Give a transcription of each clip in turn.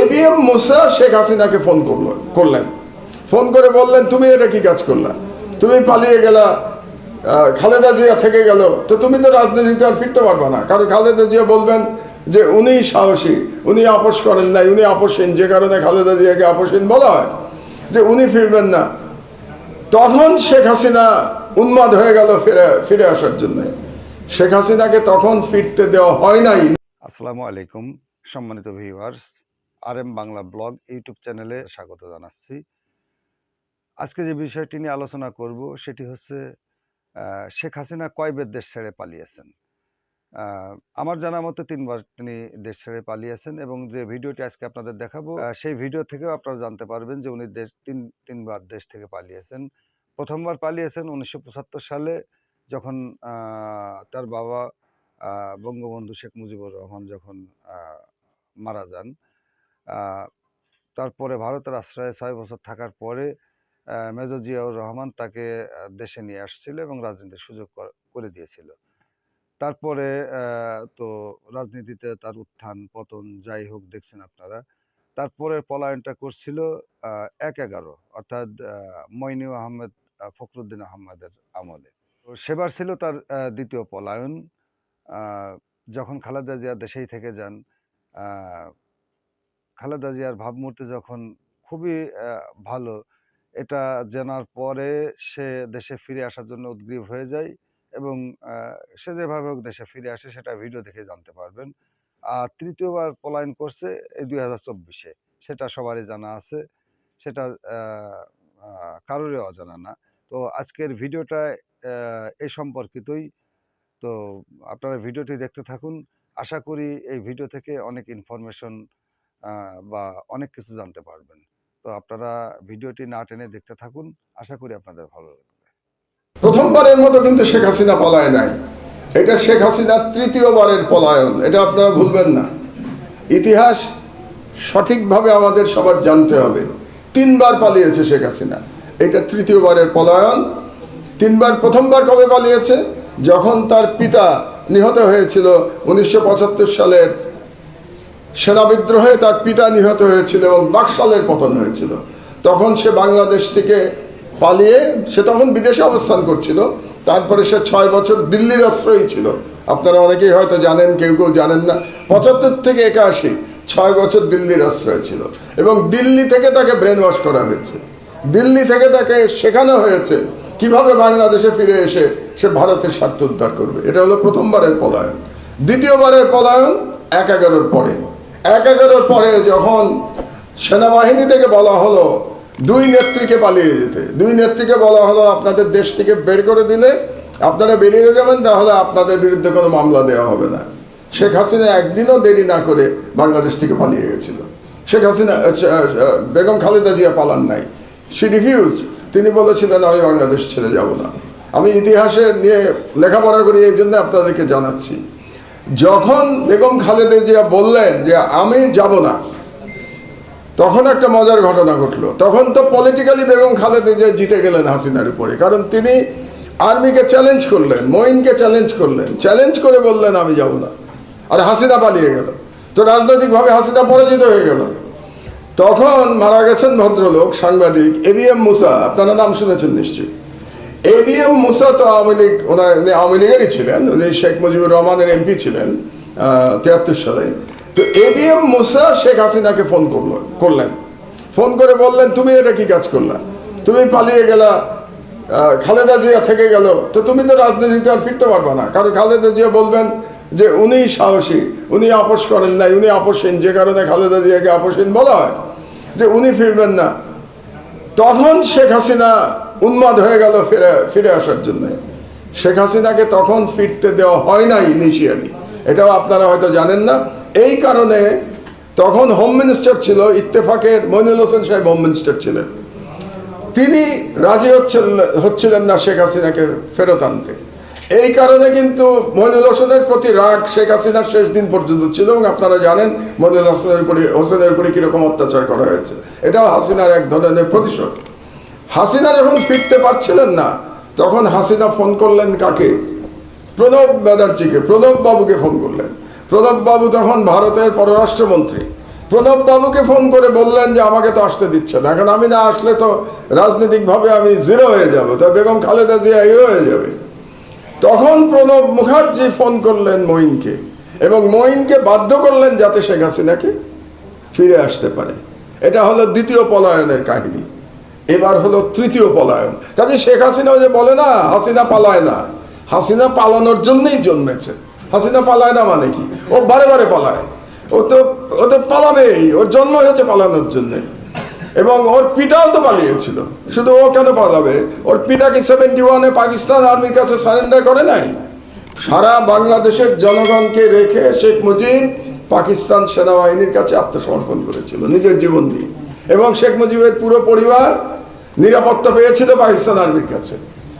ABM মুসা শেখ হাসিনাকে phone করল, করলেন। ফোন করে বললেন, তুমি এটা কি কাজ করলা? তুমি পালিয়ে গেলা খালেদা জিয়া থেকে গেল, তো তুমি তো রাজনীতিতে আর ফিরতে পারবে না। কারণ খালেদা জিয়া বলবেন যে, উনি সাহসী, উনি আপোষ করেন নাই, উনি আপোষহীন যে কারণে খালেদা জিয়াকে আপোষহীন বলা হয়, যে উনি ফিরবেন না। তখন শেখ হাসিনা উন্মাদ হয়ে গেল ফিরে ফিরে আসার জন্য। শেখ হাসিনাকে তখন ফিরতে দেওয়া হয় নাই। আসসালামু আলাইকুম, সম্মানিত viewers R M Bangla blog YouTube চ্যানেলে স্বাগত জানাচ্ছি। আজকে যে বিষয়টি নিয়ে আলোচনা করব সেটি হচ্ছে শেখ হাসিনা কয়বার দেশ ছেড়ে পালিয়েছেন? আমার জানা মতে তিনবার তিনি দেশ ছেড়ে পালিয়েছেন এবং যে ভিডিওটি আজকে আপনাদের দেখাবো সেই ভিডিও থেকেও আপনারা জানতে পারবেন যে উনি দেশ, তিন, তিনবার দেশ থেকে পালিয়েছেন। প্রথমবার পালিয়েছেন উনিশশো পঁচাত্তর সালে যখন তার বাবা বঙ্গবন্ধু শেখ মুজিবুর রহমান যখন মারা যান। তারপরে ভারতের আশ্রয়ে ছয় বছর থাকার পরে মেজর জিয়াউর রহমান তাকে দেশে নিয়ে আসছিল এবং রাজনীতির সুযোগ করে দিয়েছিল। তারপরে তো রাজনীতিতে তার উত্থান, পতন যাই হোক দেখছেন আপনারা। তারপরে পলায়নটা করছিল এক এগারো, অর্থাৎ মইনু আহমেদ ফখরুদ্দিন আহমেদের আমলে। সেবার ছিল তার দ্বিতীয় পলায়ন। যখন খালেদা জিয়া দেশেই থেকে যান খালেদা জিয়ার ভাবমূর্তি যখন খুবই ভালো, এটা জানার পরে সে দেশে ফিরে আসার জন্য উদ্গ্রীব হয়ে যায় এবং সে যেভাবে হোক দেশে ফিরে আসে সেটা ভিডিও দেখে জানতে পারবেন। আর তৃতীয়বার পলায়ন করছে এই দুই হাজার চব্বিশে। সেটা সবারই জানা আছে, সেটা কারোরই অজানা না। তো আজকের ভিডিওটা এই সম্পর্কিতই। তো আপনারা ভিডিওটি দেখতে থাকুন। আশা করি এই ভিডিও থেকে অনেক ইনফরমেশন বা অনেক কিছু জানতে পারবেন। তো আপনারা ভিডিওটি না টেনে দেখতে থাকুন। আশা করি আপনাদের ভালো লাগবে। প্রথমবারের মতো কিন্তু শেখ হাসিনা পলায় নাই। এটা শেখ হাসিনার তৃতীয়বারের পলায়ন, এটা আপনারা ভুলবেন না। ইতিহাস সঠিকভাবে আমাদের সবার জানতে হবে। তিনবার পালিয়েছে শেখ হাসিনা। এটা তৃতীয়বারের পলায়ন। তিনবার, প্রথমবার কবে পালিয়েছে? যখন তার পিতা নিহত হয়েছিল উনিশশো পঁচাত্তর সালের সেনা বিদ্রোহে তার পিতা নিহত হয়েছিল এবং বাকশালের পতন হয়েছিল। তখন সে বাংলাদেশ থেকে পালিয়ে, সে তখন বিদেশে অবস্থান করছিল। তারপরে সে ছয় বছর দিল্লির আশ্রয়ী ছিল। আপনারা অনেকেই হয়তো জানেন, কেউ কেউ জানেন না। পঁচাত্তর থেকে একাশি, ছয় বছর দিল্লির আশ্রয় ছিল এবং দিল্লি থেকে তাকে ব্রেন ওয়াশ করা হয়েছে। দিল্লি থেকে তাকে শেখানো হয়েছে কীভাবে বাংলাদেশে ফিরে এসে সে ভারতের স্বার্থ উদ্ধার করবে। এটা হলো প্রথমবারের পলায়ন। দ্বিতীয়বারের পলায়ন এক এগারোর পরে। এক এগারোর পরে যখন সেনাবাহিনী থেকে বলা হলো, দুই নেত্রীকে পালিয়ে যেতে, দুই নেত্রীকে বলা হলো, আপনাদের দেশ থেকে বের করে দিলে আপনারা বেরিয়ে যাবেন, তাহলে আপনাদের বিরুদ্ধে কোনো মামলা দেওয়া হবে না। শেখ হাসিনা একদিনও দেরি না করে বাংলাদেশ থেকে পালিয়ে গেছিল। শেখ হাসিনা বেগম খালেদা জিয়া পালান নাই। সি রিফিউজ তিনি বলেছিলেন, আমি বাংলাদেশ ছেড়ে যাব না। আমি ইতিহাসে নিয়ে লেখাপড়া করি, এই জন্য আপনাদেরকে জানাচ্ছি। যখন বেগম খালেদা জিয়া বললেন যে আমি যাব না, তখন একটা মজার ঘটনা ঘটলো। তখন তো পলিটিক্যালি বেগম খালেদা জিয়া জিতে গেলেন হাসিনার উপরে, কারণ তিনি আর্মিকে চ্যালেঞ্জ করলেন, মঈনকে চ্যালেঞ্জ করলেন চ্যালেঞ্জ করে বললেন, আমি যাব না। আর হাসিনা পালিয়ে গেল। তো রাজনৈতিকভাবে হাসিনা পরাজিত হয়ে গেল। তখন মারা গেছেন ভদ্রলোক, সাংবাদিক এবিএম মুসা, আপনারা নাম শুনেছেন নিশ্চয়ই? এবিএম মুসা তো আওয়ামী লীগ, ওনার উনি আওয়ামী লীগেরই ছিলেন, উনি শেখ মুজিবুর রহমানের এমপি ছিলেন তিয়াত্তর সালে। তো এবিএম মুসা শেখ হাসিনাকে ফোন করল, করলেন। ফোন করে বললেন, তুমি এটা কি কাজ করলা? তুমি পালিয়ে গেলা খালেদা জিয়া থেকে গেল। তো তুমি তো রাজনীতিতে আর ফিরতে পারবে না। কারণ খালেদা জিয়া বলবেন যে, উনি সাহসী, উনি আপোষ করেন নাই, উনি আপোষহীন যে কারণে খালেদা জিয়াকে আপোষহীন বলা হয়, যে উনি ফিরবেন না। তখন শেখ হাসিনা উন্মাদ হয়ে গেল ফিরে ফিরে আসার জন্য। শেখ হাসিনাকে তখন ফিরতে দেওয়া হয় নাই ইনিশিয়ালি এটাও আপনারা হয়তো জানেন না। এই কারণে তখন হোম মিনিস্টার ছিল, ইত্তেফাকের মইনুল হোসেন সাহেব হোম মিনিস্টার ছিলেন। তিনি রাজি হচ্ছেন, হচ্ছিলেন না শেখ হাসিনাকে ফেরত আনতে। এই কারণে কিন্তু মইনুল হোসেনের প্রতি রাগ শেখ হাসিনার শেষ দিন পর্যন্ত ছিল এবং আপনারা জানেন মইনুল হোসেনের উপরে হোসেনের উপরে কীরকম অত্যাচার করা হয়েছে। এটাও হাসিনার এক ধরনের প্রতিশোধ। হাসিনা যখন ফিরতে পারছিলেন না। তখন হাসিনা ফোন করলেন কাকে? প্রণব ব্যানার্জিকে, প্রণব বাবুকে ফোন করলেন। প্রণব বাবু তখন ভারতের পররাষ্ট্রমন্ত্রী। প্রণব বাবুকে ফোন করে বললেন যে, আমাকে তো আসতে দিচ্ছে না। এখন আমি না আসলে তো রাজনৈতিকভাবে আমি জিরো হয়ে যাব। তো বেগম খালেদা জিয়া হিরো হয়ে যাবে। তখন প্রণব মুখার্জি ফোন করলেন মঈনকে এবং মঈনকে বাধ্য করলেন যাতে শেখ হাসিনাকে ফিরে আসতে পারে। এটা হলো দ্বিতীয় পলায়নের কাহিনী। এবার হলো তৃতীয় পলায়ন। কাজে শেখ হাসিনা যে বলে না, হাসিনা পালায় না। হাসিনা পালানোর জন্যই জন্মেছে। হাসিনা পালায় না মানে কি? ও বারে বারে পালায়। ও তো ও তো পালাবেই। ওর জন্ম হয়েছে পালানোর জন্য। এবং ওর পিতাও তো পালিয়েছিল। শুধু ও কেন পালাবে? ওর পিতা কি সেভেন্টি ওয়ানে পাকিস্তান আর্মির কাছে সারেন্ডার করে নাই? সারা বাংলাদেশের জনগণকে রেখে শেখ মুজিব পাকিস্তান সেনাবাহিনীর কাছে আত্মসমর্পণ করেছিল। নিজের জীবন দিয়ে। এবং শেখ মুজিবের পুরো পরিবার নিরাপত্তা পেয়েছিল পাকিস্তান আর্মির কাছে।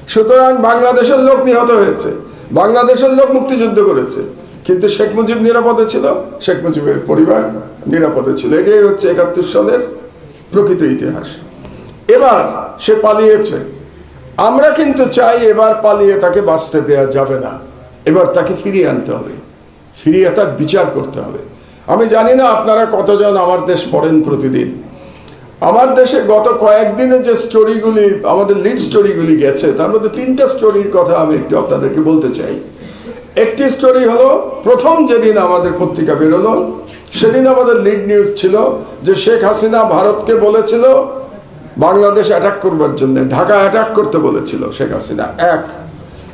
সুতরাং বাংলাদেশের লোক নিহত হয়েছে, বাংলাদেশের লোক মুক্তিযুদ্ধ করেছে। কিন্তু শেখ মুজিব নিরাপদে ছিল? শেখ মুজিবের পরিবার নিরাপদে ছিল। এটাই হচ্ছে একাত্তর সালের প্রকৃত ইতিহাস। এবার সে পালিয়েছে। আমরা কিন্তু চাই এবার পালিয়ে তাকে বাঁচতে দেওয়া যাবে না। এবার তাকে ফিরিয়ে আনতে হবে। ফিরিয়ে তার বিচার করতে হবে। আমি জানি না আপনারা কতজন আমার দেশ পড়েন প্রতিদিন। আমার দেশে গত কয়েকদিনে যে স্টোরিগুলি আমাদের লিড স্টোরিগুলি গেছে, তার মধ্যে তিনটা স্টোরির কথা আমি একটু আপনাদেরকে বলতে চাই। একটি স্টোরি হলো, প্রথম যেদিন আমাদের পত্রিকা বেরোলো, সেদিন আমাদের লিড নিউজ ছিল যে শেখ হাসিনা ভারতকে বলেছিল, বাংলাদেশ অ্যাটাক করবার জন্য, ঢাকা অ্যাটাক করতে বলেছিল শেখ হাসিনা। এক,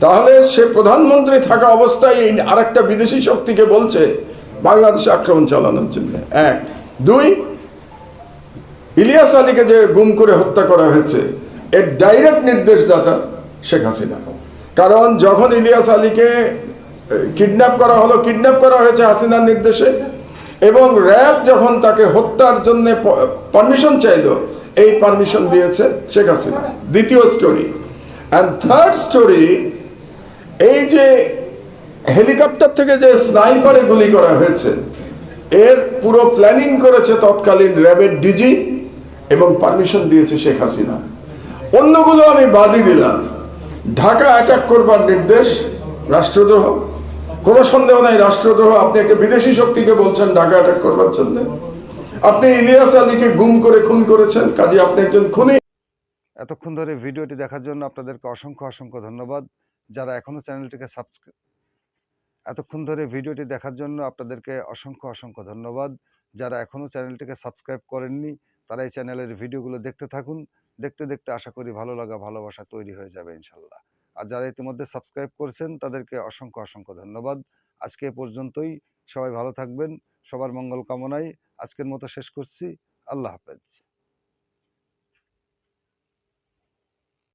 তাহলে সে প্রধানমন্ত্রী থাকা অবস্থায় এই আরেকটা বিদেশি শক্তিকে বলছে, বাংলাদেশে আক্রমণ চালানোর জন্য। এক, দুই ইলিয়াস আলীকে যে গুম করে হত্যা করা হয়েছে, এর ডাইরেক্ট নির্দেশদাতা শেখ হাসিনা। কারণ যখন ইলিয়াস আলীকে কিডন্যাপ করা হলো কিডন্যাপ করা হয়েছে হাসিনার নির্দেশে, এবং র্যাব যখন তাকে হত্যার জন্য পারমিশন চাইলো, এই পারমিশন দিয়েছে শেখ হাসিনা। দ্বিতীয় স্টোরি অ্যান্ড থার্ড স্টোরি এই যে হেলিকপ্টার থেকে যে স্নাইপারে গুলি করা হয়েছে, এর পুরো প্ল্যানিং করেছে তৎকালীন র্যাবের ডিজি এবং পারমিশন দিয়েছে শেখ হাসিনা। অন্যগুলো আমি বাদই দিলাম। ঢাকা অ্যাটাক করবার নির্দেশ, রাষ্ট্রদ্রোহ। কোনো সন্দেহ নাই, রাষ্ট্রদ্রোহ। আপনি একটা বিদেশি শক্তিকে বলছেন ঢাকা অ্যাটাক করবার জন্য। আপনি ইলিয়াস আলীকে গুম করে খুন করেছেন। কাজে আপনি একজন খুনি। এতক্ষণ ধরে ভিডিওটি দেখার জন্য আপনাদেরকে অসংখ্য অসংখ্য ধন্যবাদ। যারা এখনও চ্যানেলটিকে সাবস্ক্রাইব এতক্ষণ ধরে ভিডিওটি দেখার জন্য আপনাদেরকে অসংখ্য অসংখ্য ধন্যবাদ। যারা এখনও চ্যানেলটিকে সাবস্ক্রাইব করেননি তারা এই চ্যানেলের ভিডিওগুলো দেখতে থাকুন। দেখতে দেখতে আশা করি ভালো লাগা, ভালোবাসা তৈরি হয়ে যাবে ইনশাল্লাহ। আর যারা ইতিমধ্যে সাবস্ক্রাইব করছেন, তাদেরকে অসংখ্য অসংখ্য ধন্যবাদ। আজকে পর্যন্তই। সবাই ভালো থাকবেন। সবার মঙ্গল কামনায় আজকের মতো শেষ করছি। আল্লাহ হাফেজ।